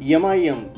M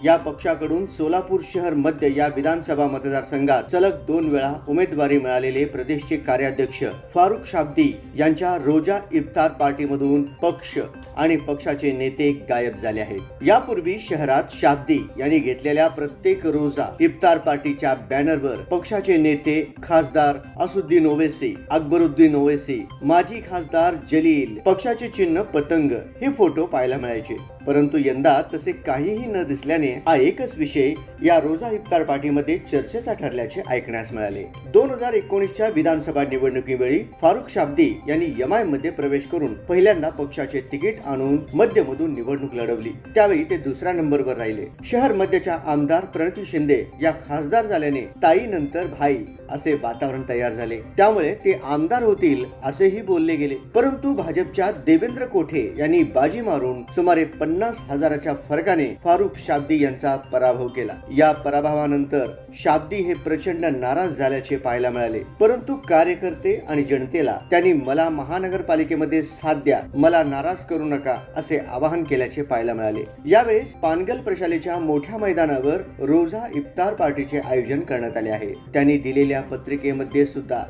या पक्षाकडून सोलापूर शहर मध्य या विधानसभा मतदारसंघात सलग दोन वेळा उमेदवारी मिळालेले प्रदेशचे कार्याध्यक्ष फारुख शाब्दी यांच्या रोजा इफ्तार पार्टीमधून पक्ष आणि पक्षाचे नेते गायब झाले आहेत. यापूर्वी शहरात शाब्दी यांनी घेतलेल्या प्रत्येक रोजा इफ्तार पार्टीच्या बॅनरवर पक्षाचे नेते खासदार असुद्दीन ओवेसी अकबरुद्दीन ओवेसी माजी खासदार जलील पक्षाचे चिन्ह पतंग हे फोटो पाहायला मिळायचे. परंतु यंदा तसे काहीही न दिसल्याने हा एकच विषय या रोजा इफ्तार पार्टीमध्ये चर्चेचा ठरल्याचे ऐकण्यास मिळाले. दोन हजार एकोणीसच्या विधानसभा निवडणुकीवेळी फारुख शाब्दी यांनी यमायमध्ये प्रवेश करून पहिल्यांदा पक्षाचे तिकीट आणून मध्यमधून निवडणूक लढवली. त्यावेळी ते दुसऱ्या नंबरवर राहिले. शहर मध्यच्या आमदार प्रणती शिंदे या खासदार झाल्याने ताई नंतर भाई असे वातावरण तयार झाले. त्यामुळे ते आमदार होतील असेही बोलले गेले. परंतु भाजपच्या देवेंद्र कोठे यांनी बाजी मारून सुमारे पन्नास पन्नास हजाराच्या फरकाने फारुख शाब्दी यांचा पराभव केला. या पराभवानंतर शाब्दी हे प्रचंड नाराज झाल्याचे पाहायला मिळाले. परंतु कार्यकर्ते आणि जनतेला त्यांनी मला महानगरपालिकेमध्ये साथ द्या मला नाराज करू नका असे आवाहन केल्याचे पाहायला मिळाले. यावेळेस पानगल प्रशालेच्या मोठ्या मैदानावर रोजा इफ्तार पार्टीचे आयोजन करण्यात आले आहे. त्यांनी दिलेल्या पत्रिकेमध्ये सुद्धा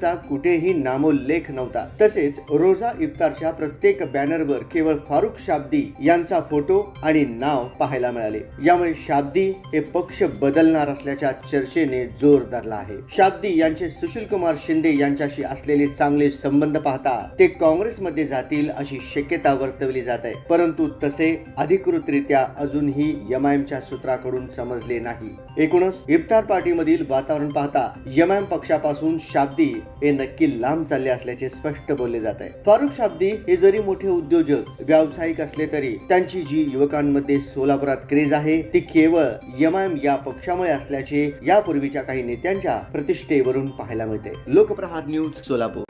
चा कुठेही नामोल्लेख नव्हता. तसेच रोजा इफ्तारच्या प्रत्येक बॅनरवर केवळ फारुख शाब्दी या यांचा फोटो आणि नाव पाहायला मिळाले. यामुळे शाब्दी हे पक्ष बदलणार असल्याच्या चर्चेने जोर धरला आहे. शाब्दी यांचे सुशील कुमार शिंदे यांच्याशी असलेले चांगले संबंध पाहता ते काँग्रेसमध्ये जातील अशी शक्यता वर्तवली जात आहे. परंतु तसे अधिकृतरित्या अजूनही एमआयएमच्या सूत्राकडून समजले नाही. एकूणच इफ्तार पार्टीमधील वातावरण पाहता एमआयएम पक्षापासून शाब्दी हे नक्की लांब चालले असल्याचे स्पष्ट बोलले जात आहे. फारुख शाब्दी हे जरी मोठे उद्योजक व्यावसायिक असले तरी त्यांची जी युवकांमध्ये सोलापुरात क्रेज आहे ती केवळ एमआयएम या पक्षामुळे असल्याचे यापूर्वीच्या काही नेत्यांच्या प्रतिष्ठेवरून पाहायला मिळते. लोकप्रहार न्यूज सोलापूर.